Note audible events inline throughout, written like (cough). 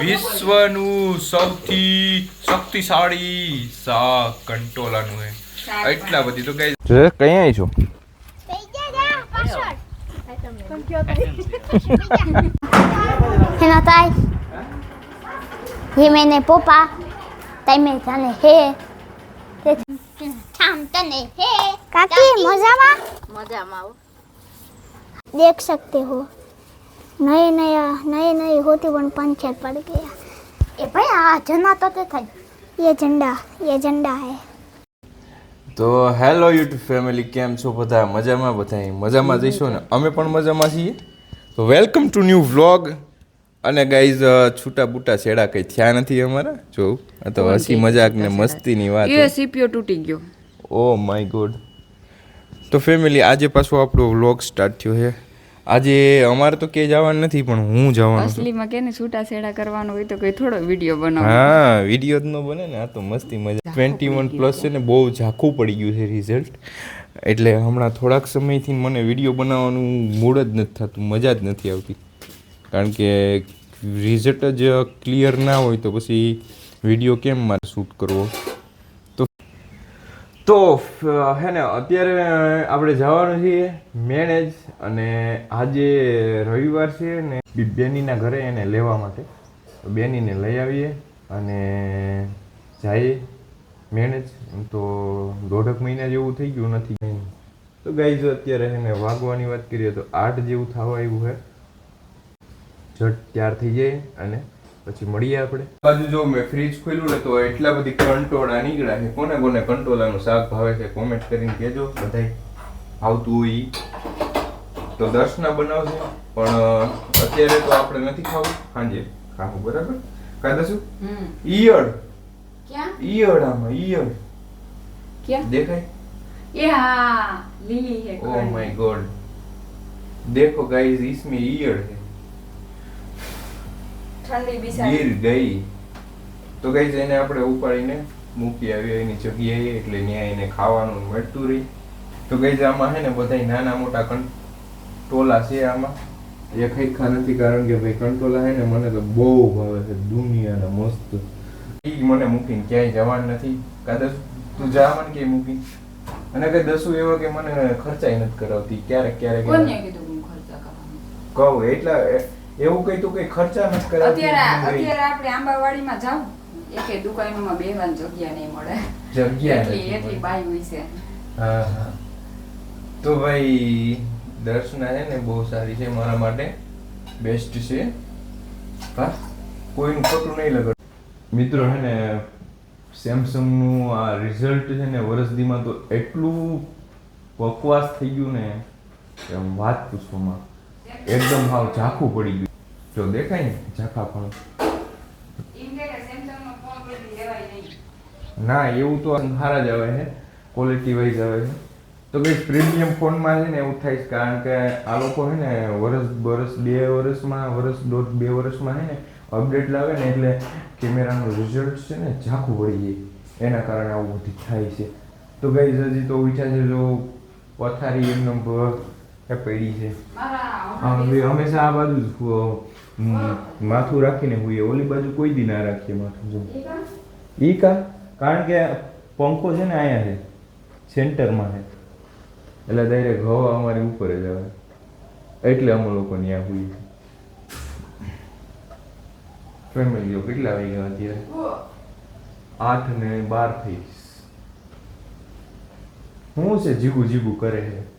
વિશ્વનું સૌથી શક્તિશાળી સા કંટોલાનું હે એટલા બધી તો કઈ કઈ આવી છો? હેના તાય. હે મેને પોપા તમે તને હે. થામ તને હે. કાકી મજામાં? મજામાં દેખ સકતે હો. हो नए नया नए नए होती वन पंचर पड़ गया ए भाई आ जना तो ते था ये झंडा ये झंडा है તો હેલો યુટ્યુબ ફેમિલી કેમ છો બધા મજામાં બધા મજામાં જઈશું ને અમે પણ મજામાં છીએ તો વેલકમ ટુ ન્યૂ વ્લોગ અને ગાઈઝ છૂટા બૂટા છેડા કંઈ થયા નથી અમારા જોઉં આ તો હસી મજાક ને મસ્તીની વાત એ સીપીઓ તૂટી ગયો ઓ માય ગોડ તો ફેમિલી આજે પાછો આપણો વ્લોગ સ્ટાર્ટ થયો છે આજે અમારે તો કે જવાનું નથી પણ હું જવાનું અસલીમાં કે ને છૂટા છેડા કરવાનું હોય તો કોઈ થોડો વીડિયો બનાવો. હા વીડિયો જ ન બને ને આ તો મસ્તી મજા. ટ્વેન્ટી વન પ્લસ છે. ને બહુ ઝાખું પડી ગયું છે રિઝલ્ટ એટલે હમણાં થોડાક સમયથી મને વીડિયો બનાવવાનું મૂડ જ નથી થતું મજા જ નથી આવતી. કારણ કે રિઝલ્ટ જ ક્લિયર ના હોય તો પછી વીડિયો કેમ મારે શૂટ કરવો? તો હે ને, અત્યારે આપણે જવાનું છીએ મેનેજ અને આજે રવિવાર છે ને બેનીના ઘરે એને લેવા માટે. બેનીને લઈ આવીએ અને જઈએ મેનેજ તો દોઢક મહિના જેવું થઈ ગયું નથી. તો ગાઈઝ અત્યારે એને વાગવાની વાત કરીએ તો આઠ જેવું થવા આવ્યું છે ઝટ ત્યાર થઈ જાય અને પછી મળીએ આપણે. બાજુ જો મેં ફ્રીજ ખોલ્યું ને તો એટલા બધી કંટોળા નીકળ્યા છે. કોને કોને કંટોળાનું શાક ભાવે છે કોમેન્ટ કરીને કહેજો. બધાય આવતું હોય તો દર્શના બનાવશે પણ અત્યારે તો આપણે નથી ખાવું. સાંજે ખાવું બરાબર? કાદસુ ઈયળ. ઈયળ આમાં ઈયળ. દેખાય? એ હા લીલી હે ઓ માય ગોડ. દેખો ગાઈઝ ઈસમે ઈયળ છે. ઠંડી ગીર ગઈ તો ગઈ એને આપણે ઉપાડીને મૂકી આવ્યો એની જગ્યાએ એટલે ન્યાય એને ખાવાનું મળતું રહી. તો ગઈ આમાં છે ને બધા નાના મોટા કંટોલા છે આમાં. એ ખૈખા નથી કારણ કે ભાઈ કંટોલા છે ને મને તો બહુ ભાવે છે દુનિયાના મસ્ત. ઈ મને મૂકીને ક્યાંય જવાનું નથી. કાદસ તું જા મને કે મૂકી. અને કઈ દસું એવા કે મને ખર્ચાય નથી કરાવતી. ક્યારેક ક્યારેક કોને કીધું હું ખર્ચા કરવાનું કહું એટલા એવું કઈ તું કઈ ખર્ચા નથી કરાવતી અત્યારે અત્યારે આપણે આંબાવાડીમાં જાવ એકે દુકાનોમાં બેવાની જગ્યા નહીં મળે. જગ્યા એટલી એટલી બાઈ હોય છે. હા હા. તો ભાઈ દર્શના છે ને બહુ સારી છે મારા માટે. બેસ્ટ છે. હા કોઈનું ખોટું નહીં લગડ. મિત્રો છે ને સેમસંગનું આ રિઝલ્ટ છે ને વરસદીમાં તો એટલું બકવાસ થઈ ગયું ને કે આમ વાત પૂછવામાં. એકદમ હાવ ઝાખું પડી ગયું. જો દેખાય ને ઝાખા પણ. ના એવું તો સારા જ આવે છે. ક્વોલિટી વાઇઝ આવે છે. તો ભાઈ પ્રીમિયમ ફોનમાં છે ને એવું થાય છે કારણ કે આ લોકો છે ને વરસ વરસ બે વર્ષમાં વર્ષ દોઢ બે વર્ષમાં છે ને અપડેટ લાવે ને એટલે કેમેરાનું રિઝલ્ટ છે ને ઝાખું પડી જાય. એના કારણે આવું બધું થાય છે. તો ગઈ હજી તો વિચાર જો પથારી એમનો એ પડી છે. હંમેશા આ બાજુ જ માથું રાખીને હોઈએ ઓલી બાજુ કોઈ દી ના રાખીએ માથું જો. ઈ કા? કારણ કે પંખો છે ને અહીંયા છે સેન્ટરમાં છે. એટલે ડાયરેક્ટ હવા અમારી ઉપર જ આવે. એટલે અમે લોકો ત્યાં હોઈએ ફેમિલીઓ કેટલા વાગ્યા અત્યારે? આઠ ને બાર થઈ શું છે જીગું જીગું કરે છે?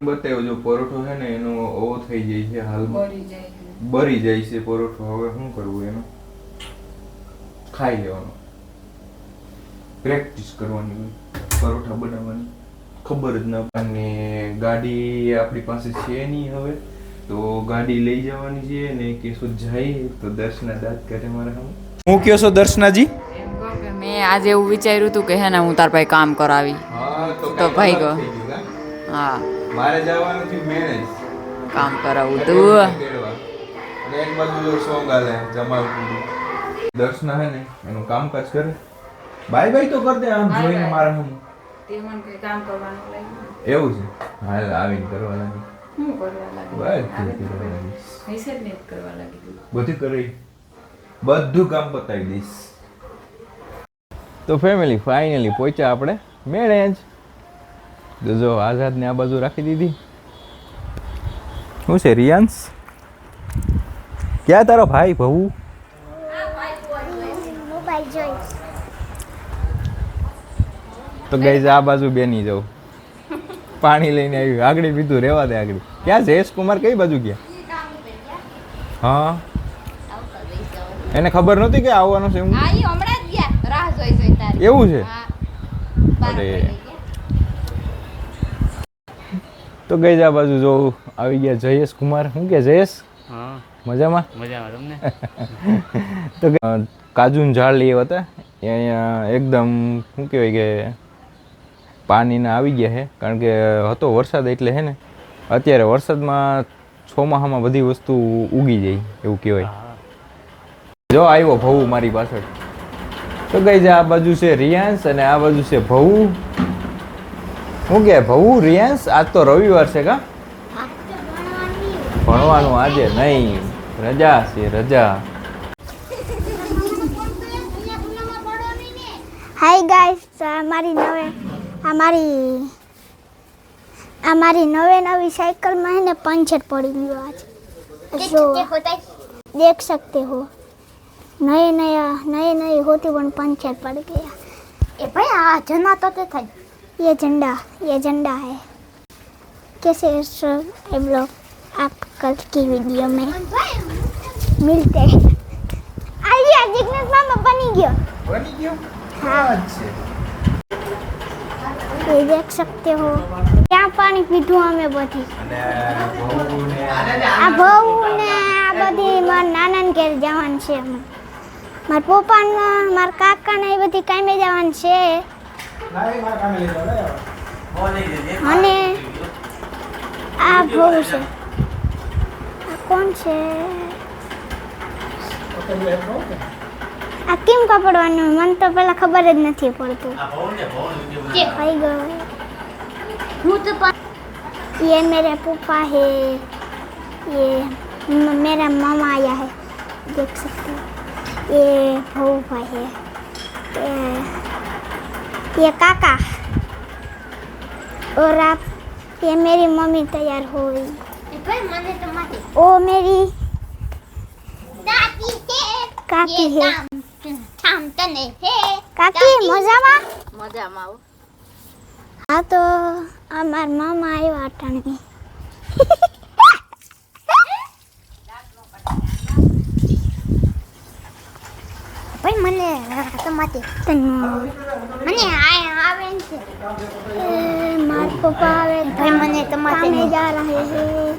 બતાવ્યો જો પરોઠો છે ને એનો ઓવો થઈ જાય છે હાલમાં. બળી જાય છે. બરી જાય છે પરોઠો. હવે શું કરવું એનું? ખાઈ લેવાનો. પ્રેક્ટિસ કરવાની હોય. પરોઠા બનાવવાની. ખબર જ ના અને ગાડી આપણી પાસે છે નહીં હવે તો ગાડી લઈ જવાની છે ને કેશો જાય તો દર્શના દાદ કરે મારા સામે. હું કયો છો દર્શનાજી? કે મેં આજે એવું વિચાર્યું હતું કે હે ને હું તાર પાસે કામ કરાવી. તો ભાઈ ગયો. હા. મારે જવાનું થયું મેરેજ. કામ કરાવું તું. અને એક બાજુ જો સોંગ આલે જમાલપુરી. દર્શના હે ને એનું કામકાજ કરે. બાય બાય તો કર દે આમ જોઈને મારા હું તે મને કઈ કામ કરવાનું લાગ્યું એવું છે? હાલ આવીને કરવા લાગી. શું કરવા લાગી? બધું કરવા લાગી. કરી. બધું કામ બતાવી દઈશ. તો ફેમિલી ફાઇનલી પહોંચ્યા આપણે. મેળે જ આઝાદને આ બાજુ રાખી દીધી. શું છે રિયાન્સ? ક્યાં તારો ભાઈ ભવું તો ગઈ આ બાજુ બેની જાઉં. પાણી લઈને આવ્યું આગળ પીધું રહેવા દે આગળ. ક્યાં જયેશ કુમાર કઈ બાજુ ગયા? હા. એને ખબર નહોતી કે આવવાનું છે એવું છે? અરે. વાગે ગયા. તો ગઈ આ બાજુ જો આવી ગયા જયેશ કુમાર. શું કે જયેશ? મજામાં? મજામાં તમને? (laughs) તો કાજુન ઝાડ લઈ આવ્યા હતા. એ અહીંયા એકદમ શું કહેવાય કે પાણીના આવી ગયા છે. કારણ કે હતો વરસાદ એટલે છે ને અત્યારે વરસાદમાં ચોમાહામાં બધી વસ્તુ ઉગી જાય એવું કહેવાય. જો આવ્યો ભવું મારી પાછળ. તો ગઈ આ બાજુ છે રિયાન્સ અને આ બાજુ છે ભવું હું કે ભવુ રિયાન્સ આજ તો રવિવાર છે કા? ભણવાનું આજે નહીં. રજા છે રજા. હાય ગાઈસ અમારી નવે અમારી અમારી નવે નવી સાયકલમાં હે ને પંચર પડી ગયો આજે. જો દેખ સકતે હો. નય નયા નયે નયે હોતી પણ પંચર પડી ગયા. એ ભાઈ આ જના તો તે થઈ ये झंडा ये झंडा है कैसे सर हम लोग आप कल की वीडियो में मिलते हैं आइए जिग्नेश मामा बनी गयो બની ગયો हाँ ये देख सकते हो ક્યાં પાણી પીધું અમે બધી અને ભવુને આ ભઉ ને આ બધી મારા નાના ઘેર જવાનું છે અમે મારા પપ્પા ને મારા કાકા ને એ બધી કામે જવાનું છે અને આ ભઉ છે આ કોણ છે આ કેમ કપડવાનું મને તો પેલા ખબર જ નથી પડતું आई गए હું તો પણ ये मेरे पापा है ये म- मेरा मामा आया है देख सकते हो ये भाऊ भाई है ये ये काका और आप ये मेरी मम्मी तैयार हो गई એ ભાઈ મને તો માથે ओ मेरी દાતી છે काकी है ઠામ તને હે काकी मजामा મજામાં આવો हाँ तो हमार मामा आयो अटाणी મને તમાતે तन्नू મને આ આવે ને છે ए, मार पापा आवे भाई मने टमाटे कामे नहीं। जा रहे हैं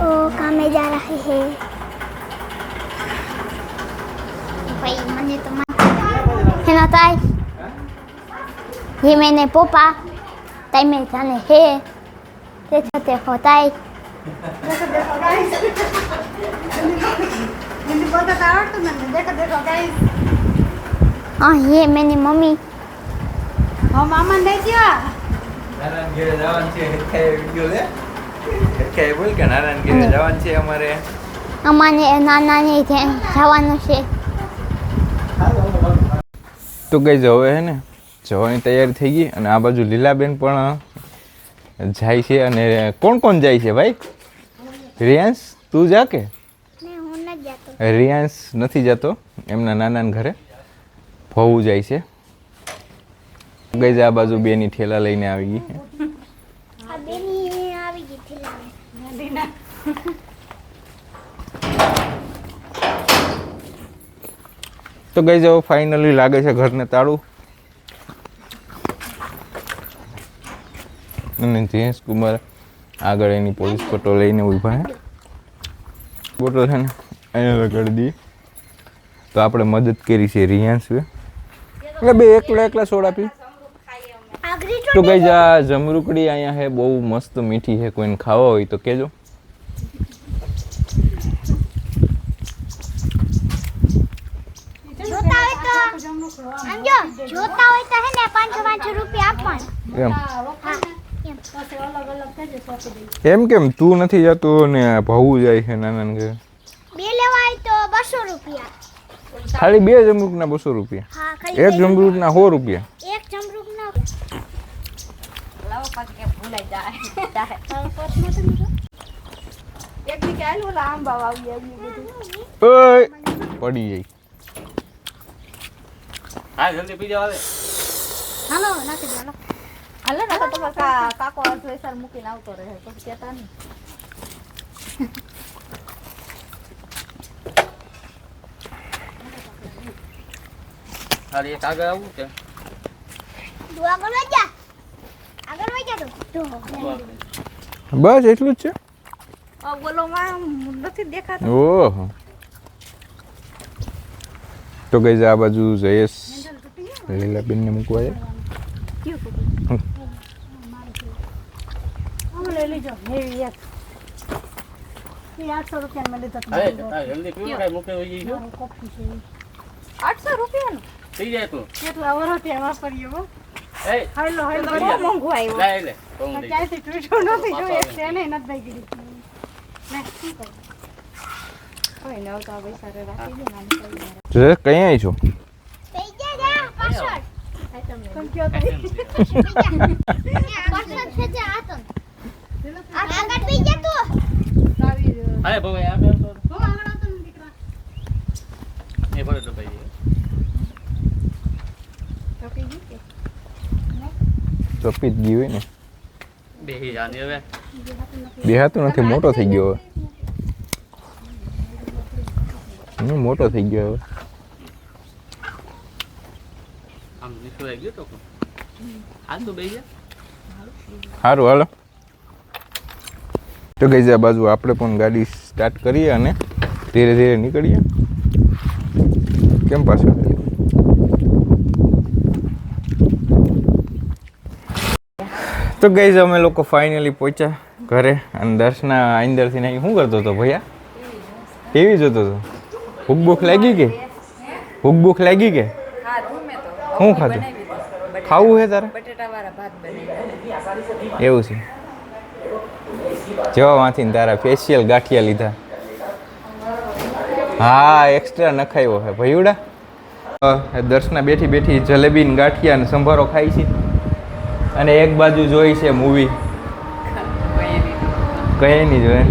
ओ कामे जा रहे हैं ભાઈ મને તમાતે है ना ताई ये मैंने पोपा ताई में जाने है देखो देखो ताई हाँ ये मैंने मम्मी નારાયણ ઘેરે જવાનું છે હેરખાએ વિડિયો લે હેરખાએ બોલ કે નારાયણ ઘેરે જવાનું છે અમારે અમાને નાના ને જવાનું છે તો ગઈ હવે હે ને જવાની તૈયારી થઈ ગઈ અને આ બાજુ લીલાબેન પણ જાય છે અને કોણ કોણ જાય છે ભાઈ રિયાન્સ તું જા કે मैं हूं न जातो રિયાન્સ નથી જતો એમના નાના ઘરે. ભવું જાય છે. ગઈ આ બાજુ બેની ઠેલા લઈને આવી ગઈ તો ગઈ જાઓ ફાઇનલી લાગે છે ઘરને તાળું. અને જયેશ કુમાર આગળ એની પોલીસ ફોટો લઈને ઊભા છે. ફોટો છે ને? અહીંયા લગાડી દઈએ તો આપણે મદદ કરી છે રિયાન્સ એટલે બે એકલા એકલા સોડા પી. આગરી તો ગઈ આ જમરૂકડી અહીંયા છે બહુ મસ્ત મીઠી છે કોઈને ખાવા હોય તો કહેજો. જોતા હોય તો સમજો જોતા હોય તો હે ને પાંચસો પાંચસો રૂપિયા આપવાના એમ. હા એમ. એમ કેમ તું નથી જતો ને ભાવું જાય છે નાના ને ઘરે બે લેવા હોય તો બસો રૂપિયા. ખાલી બે જમરૂકના બસો રૂપિયા. એક ખાલી એક જમરૂકના સો રૂપિયા. એક જમરૂક ના લાવો ભૂલાઈ જાય. એક ઓલા આંબા આવી ઓય પડી જાય હા જલ્દી પી જાવ હાલો નાખી દો હાલો. હાલો ને તો કાકો અડધો મૂકીને આવતો રહે કહેતા નહીં. ખાલી એક આગળ આવું છે તું આગળ વઈ જા. આગળ વઈ જા તું. જો. બસ એટલું જ છે? આ બોલો માં નથી દેખાતો? ઓહો. તો ગઈ આ બાજુ જયેશ લીલાબેનને મૂકવા આઠસો રૂપિયા લીધો હવે હા, જલ્દી પીવું કાંઈ મૂકે હોય ઈ જો. આઠસો રૂપિયા પી જાય તું કેટલા વરોટિયા વાપર્યો એ હાલો હાલો બહુ મોંઘું આવ્યો લે લે કહું દઈ ક્યાંથી તૂટ્યું નથી જો એક છે ને નથી થઈ ગયું ના શું કોઈ ન આવતા ભાઈ સારે રાખી દે નાની કરી. કઈ આવી છો? પઈ જા જા પાછળ તમે કયો તો? પાછળ છે. (laughs) જે આ આગળ પઈ જા તું અરે ભાઈ આ બે તો. આગળ આવતો દીકરા. એ ભરે તો ભાઈ. કે જ ગઈ ને. બેહી જાની નથી મોટો થઈ ગયો હવે. મોટો થઈ ગયો હવે. ગયો સારું હાલો તો ગઈ જાય બાજુ આપણે પણ ગાડી સ્ટાર્ટ કરીએ અને ધીરે ધીરે નીકળીએ. કેમ પાછળ? તો ગઈ અમે લોકો ફાઇનલી પહોંચ્યા ઘરે અને દર્શના આઈંદરથી નહીં શું કરતો હતો ભૈયા? ટીવી જોતો હતો? ભૂખ ભૂખ લાગી કે? ભૂખ ભૂખ લાગી કે? હા શું ખાધું? ખાવું છે તારે? એવું છે. જવામાંથી તારા ફેશિયલ ગાંઠિયા લીધા. હા એક્સ્ટ્રા નખાયો છે ભયુડા? દર્શના બેઠી બેઠી જલેબી ગાંઠિયા ને સંભારો ખાય છે. અને એક બાજુ જોઈ છે મૂવી કઈ નહીં જોઈએ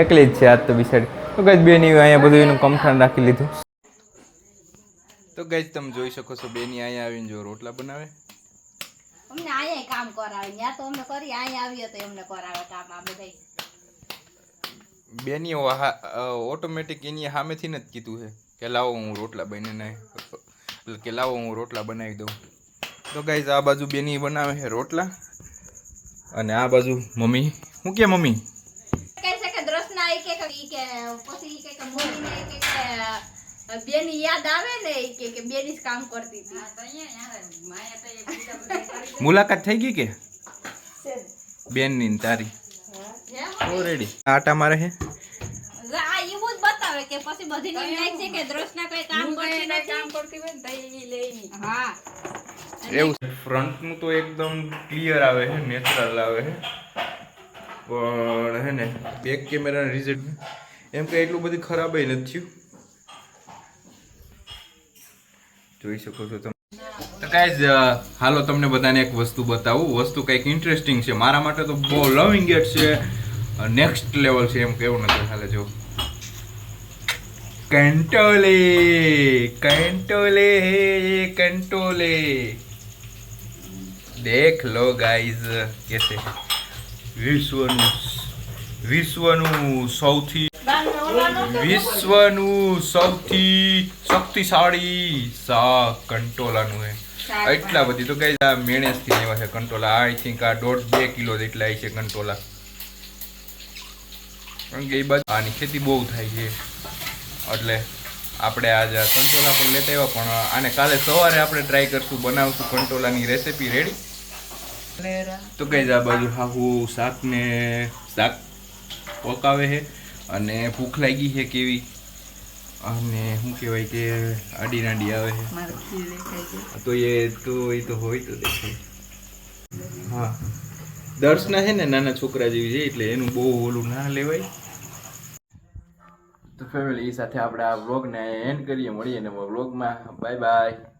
એકલી જ છે આજ તો બિસાડી તો કઈ બેની અહીંયા બધું એનું કમઠાણ રાખી લીધું. તો ગઈ તમે જોઈ શકો છો બેની અહીંયા આવીને જો રોટલા બનાવે. અમને અહીંયા કામ કરાવે ત્યાં તો અમને કરી અહીંયા આવીએ તો એમને કરાવે કામ આ બધા બેની ઓટોમેટિક એની સામેથી જ કીધું છે કે લાવો હું રોટલા બની નાય એટલે કે લાવો હું રોટલા બનાવી દઉં. તો ગાઈઝ આ બાજુ બેની બનાવે છે રોટલા. અને આ બાજુ મમ્મી. હું કે મમ્મી? કહે છે કે દ્રષ્ના ઈ કે ઈ કે પછી ઈ કે કે મમ્મીને ઈ કે કે બેની યાદ આવે ને કે કે બેની કામ કરતી હતી. (laughs) મુલાકાત થઈ ગઈ કે? બેનની ની તારી. ઓલરેડી આટા મારે છે? આ એવું બતાવે કે પછી બધી ની છે કે દ્રષ્ના કોઈ કામ કરતી કામ કરતી હોય ને તો લેની હા. એવું ફ્રન્ટનું તો એકદમ ક્લિયર આવે છે નેચરલ આવે છે. પણ હે ને બેક કેમેરા રિઝલ્ટ એમ કે એટલું બધું ખરાબ નથી થયું. જોઈ શકો છો તમે. તો ગાઈઝ હાલો તમને બધાને એક વસ્તુ બતાવું. વસ્તુ કંઈક ઇન્ટરેસ્ટિંગ છે. મારા માટે તો બહુ લવિંગ ગેટ છે. નેક્સ્ટ લેવલ છે એમ કેવું નથી. હાલે જો. કંટોલે કંટોલે કંટોલે દેખ લો ગાઈઝ કેસે વિશ્વનું વિશ્વનું સૌથી વિશ્વનું સૌથી શક્તિશાળી શાક કંટોલાનું હે એટલા બધી તો કઈ આ મેણેસથી લેવા છે કંટોલા. આઈ થિંક આ દોઢ બે કિલો જેટલા છે કંટોલા. કારણ કે એ બાજુ આની ખેતી બહુ થાય છે. એટલે આપણે આજે કંટોલા પણ લેતા આવ્યા પણ આને કાલે સવારે આપણે ટ્રાય કરશું બનાવશું કંટોલાની રેસીપી રેડી તો કઈ આ બાજુ હાહુ શાકને શાક પકાવે છે અને ભૂખ લાગી છે કેવી? અને શું કહેવાય કે આડી નાડી આવે છે. તો એ તો એ તો હોય તો દેખાય. હા. દર્શના છે ને નાના છોકરા જેવી છે એટલે એનું બહુ ઓલું ના લેવાય. તો ફેમિલી સાથે આપણે આ વ્લોગને એન્ડ કરીએ મળીએ ને વ્લોગમાં બાય બાય